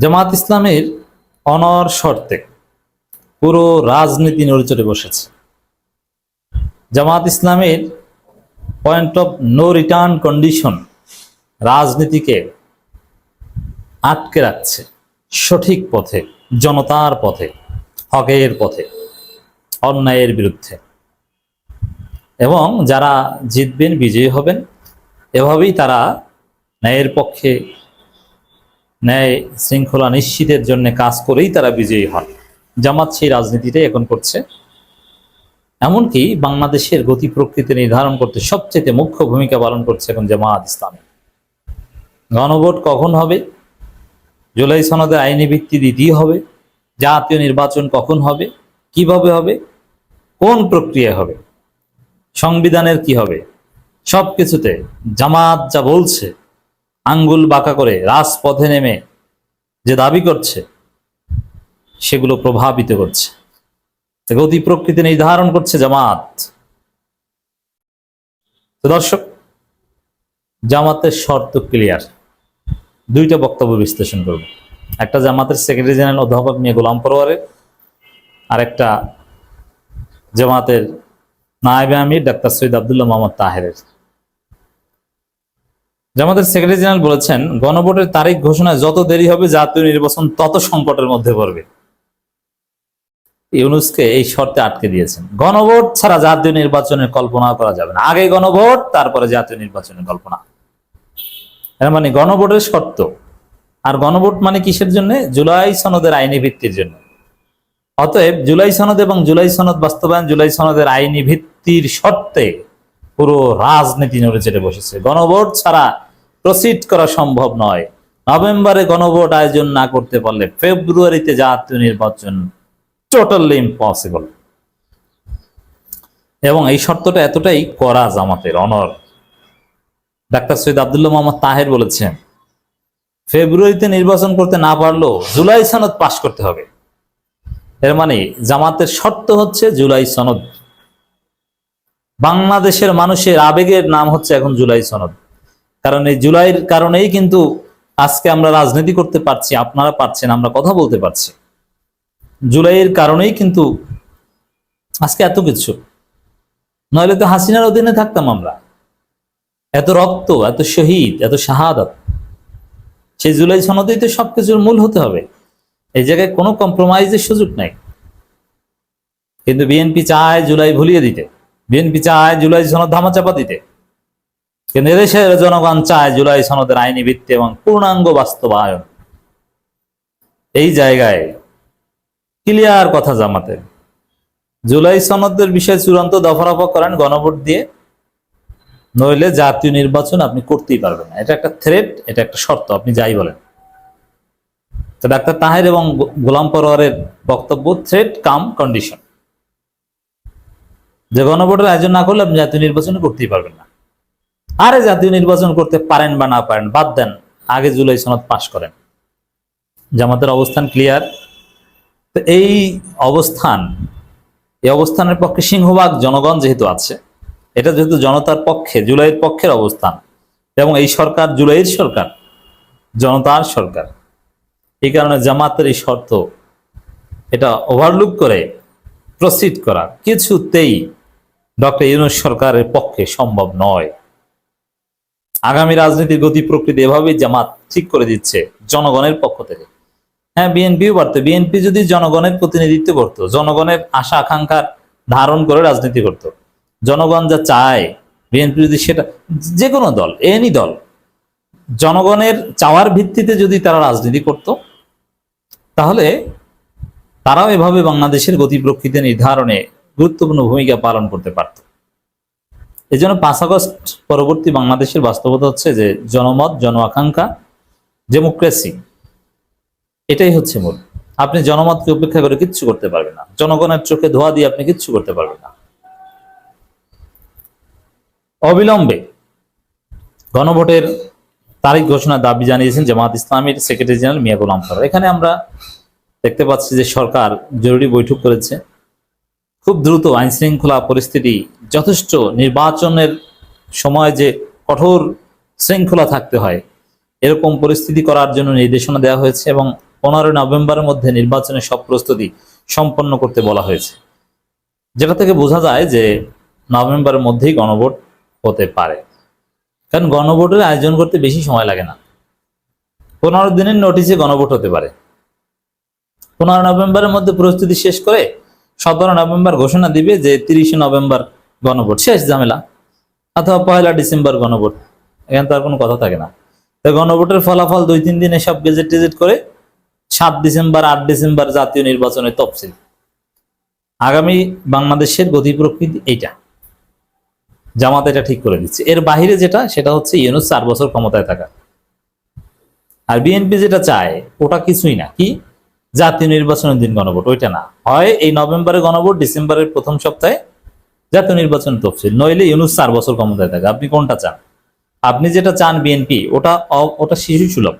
জামাত ইসলামের অনর শর্তে পুরো রাজনীতি নড়েচড়ে বসেছে। জামাত ইসলামের point of no return condition রাজনীতিকে আটকে রাখছে সঠিক পথে, জনতার পথে, হকের পথে, অন্যায়ের বিরুদ্ধে। এবং যারা জিতবেন, বিজয়ী হবেন, এভাবেই তারা ন্যায়ের পক্ষে ন্যায় শৃঙ্খলা নিশ্চিতের জন্য কাজ করেই তারা বিজয়ী হন। জামাত সেই রাজনীতিটাই এখন করছে। এমনকি বাংলাদেশের গতি প্রকৃতি নির্ধারণ করতে সবচেয়ে মুখ্য ভূমিকা পালন করছে এখন জামাত ইসলামী। গণভোট কখন হবে? জুলাই সনদে আইনি ভিত্তি দিতেই হবে। জাতীয় নির্বাচন কখন হবে? কীভাবে হবে? কোন প্রক্রিয়া হবে? সংবিধানের কি হবে? সব কিছুতে জামাত যা বলছে আঙ্গুল বাঁকা করে রাজপথে নেমে যে দাবি করছে, সেগুলো প্রভাবিত করছে। গতি প্রকৃতি নির্ধারণ করছে জামাত। দর্শক, জামাতের শর্ত ক্লিয়ার। দুইটা বক্তব্য বিশ্লেষণ করব। একটা জামাতের সেক্রেটারি জেনারেল অধ্যাপক মিয়া গোলাম পরোয়ারের আর একটা জামাতের নায়েবে আমির ডাক্তার সৈয়দ আবদুল্লাহ মোহাম্মদ তাহেরের। জামাতের সেক্রেটারি জেনারেল বলেছেন, গণভোটের তারিখ ঘোষণায় যত দেরি হবে জাতীয় নির্বাচন তত সংকটের মধ্যে পড়বে। ইউনুসকে এই শর্তে আটকে দিয়েছেন। গণভোট ছাড়া জাতীয় নির্বাচনের কল্পনা করা যাবে না। আগে গণভোট, তারপরে জাতীয় নির্বাচনের কল্পনা। মানে গণভোটের শর্ত। আর গণভোট মানে কিসের জন্য? জুলাই সনদের আইনি ভিত্তির জন্য। অতএব জুলাই সনদ এবং জুলাই সনদ বাস্তবায়ন, জুলাই সনদের আইনি ভিত্তির শর্তে পুরো রাজনীতি নড়ে চেড়ে বসেছে। গণভোট ছাড়া প্রসিড করা সম্ভব নয়। নভেম্বরে গণভোট আয়োজন না করতে পারলে ফেব্রুয়ারিতে জাতীয় নির্বাচন টোটালি ইম্পসিবল এবং এই শর্তটা এতটাই করা জামাতের অনর ডাক্তার সৈয়দ আবদুল্লাহ মোহাম্মদ তাহের বলেছেন, ফেব্রুয়ারিতে নির্বাচন করতে না পারলেও জুলাই সনদ পাশ করতে হবে। এর মানে জামাতের শর্ত হচ্ছে জুলাই সনদ বাংলাদেশের মানুষের আবেগের নাম হচ্ছে এখন জুলাই সনদ। কারণ এই জুলাইয়ের কারণেই কিন্তু আজকে আমরা রাজনীতি করতে পারছি, আপনারা পারছেন, আমরা কথা বলতে পারছি। জুলাইয়ের কারণেই কিন্তু আজকে এত কিছু। নইলে তো হাসিনার অধীনে থাকতাম আমরা। এত রক্ত, এত শহীদ, এত শাহাদাত। সেই জুলাই সনদেই তো সবকিছুর মূল হতে হবে। এই জায়গায় কোনো কম্প্রোমাইজের সুযোগ নাই। কিন্তু বিএনপি চায় জুলাই ভুলিয়ে দিতে। বিএনপি চায় জুলাই সনদ ধামাচাপা দিতে। কিন্তু এদেশের জনগণ চায় জুলাই সনদের আইনি ভিত্তি এবং পূর্ণাঙ্গ বাস্তবায়ন। এই জায়গায় ক্লিয়ার কথা জামাতে। জুলাই সনদের বিষয়ে চূড়ান্ত দফারফা করেন গণভোট দিয়ে। নইলে জাতীয় নির্বাচন আপনি করতেই পারবেন না। এটা একটা থ্রেট এটা একটা শর্ত, আপনি যাই বলেন। তো ডাক্তার তাহের এবং গোলাম পরোয়ারের বক্তব্য থ্রেট কাম কন্ডিশন যে গণভোটের আয়োজন না করলে আপনি জাতীয় নির্বাচন করতেই পারবেন না। আরে জাতীয় নির্বাচন করতে পারেন বা না পারেন, বাদ দেন, আগে জুলাই সনদ পাশ করেন। জামাতের অবস্থান ক্লিয়ার তো এই অবস্থান, এই অবস্থানের পক্ষে সিংহভাগ জনগণ যেহেতু আছে, এটা যেহেতু জনতার পক্ষে, জুলাইয়ের পক্ষের অবস্থান, এবং এই সরকার জুলাইয়ের সরকার, জনতার সরকার। এই কারণে জামাতের এই শর্ত, এটা ওভারলুক করে প্রসিড করা কিছুতেই ডক্টর ইউনুস সরকারের পক্ষে সম্ভব নয়। আগামী রাজনীতির গতি প্রকৃতি এভাবেই জামাত ঠিক করে দিচ্ছে জনগণের পক্ষ থেকে। হ্যাঁ বিএনপিও পারতো বিএনপি যদি জনগণের প্রতিনিধিত্ব করত, জনগণের আশা আকাঙ্ক্ষার ধারণ করে রাজনীতি করত, জনগণ যা চায়, বিএনপি যদি সেটা যে কোনো দল, এনি দল, জনগণের চাওয়ার ভিত্তিতে যদি তারা রাজনীতি করত, তাহলে তারাও এভাবে বাংলাদেশের গতি প্রকৃতি নির্ধারণে গুরুত্বপূর্ণ ভূমিকা পালন করতে পারত। জন্য পাঁচ আগস্ট পরবর্তী বাংলাদেশের বাস্তবতা হচ্ছে যে জনমত জন আকাঙ্ক্ষা ডেমোক্রেসি এটাই হচ্ছে মূল। আপনি জনমতকে উপেক্ষা করে কিচ্ছু করতে পারবেন না। জনগণের চোখে ধোয়া দিয়ে আপনি কিচ্ছু করতে পারবেন না। অবিলম্বে গণভোটের তারিখ ঘোষণার দাবি জানিয়েছেন জামাত ইসলামের সেক্রেটারি জেনারেল মিয়া গোলাম। এখানে আমরা দেখতে পাচ্ছি যে সরকার জরুরি বৈঠক করেছে। খুব দ্রুত আইন শৃঙ্খলা পরিস্থিতি যথেষ্ট। নির্বাচনের সময় যে কঠোর শৃঙ্খলা থাকতে হয়, এরকম পরিস্থিতি করার জন্য নির্দেশনা দেওয়া হয়েছে এবং পনেরোই নভেম্বরের মধ্যে নির্বাচনের সব প্রস্তুতি সম্পন্ন করতে বলা হয়েছে। যেটা থেকে বোঝা যায় যে নভেম্বরের মধ্যেই গণভোট হতে পারে। কারণ গণভোটের আয়োজন করতে বেশি সময় লাগে না। পনেরো দিনের নোটিশে গণভোট হতে পারে। পনেরো নভেম্বরের মধ্যে প্রস্তুতি শেষ করে সতেরো নভেম্বর ঘোষণা দিবে যে তিরিশে নভেম্বর গণভোট, শেষ ঝামেলা, অথবা পয়লা ডিসেম্বর গণভোট। এখানে তো আর কোনো কথা থাকে না। তো গণভোটের ফলাফল দুই তিন দিনে সব গেজেট টেজেট করে সাত ডিসেম্বর, আট ডিসেম্বর জাতীয় নির্বাচনের তফসিল। আগামী বাংলাদেশের গতি প্রকৃতি এইটা। জামাত এটা ঠিক করে দিচ্ছে এর বাহিরে যেটা, সেটা হচ্ছে ইউনুস চার বছর ক্ষমতায় থাকা। আর বিএনপি যেটা চায়, ওটা কিছুই না। কি? জাতীয় নির্বাচনের দিন গণভোট, ওইটা না। হয় এই নভেম্বরে গণভোট, ডিসেম্বরের প্রথম সপ্তাহে জাতীয় নির্বাচন তফসিল। নইলে ইউনুস চার বছর ক্ষমতায় থাকে। আপনি কোনটা চান? আপনি যেটা চান বিএনপি, ওটা ওটা শিশু সুলভ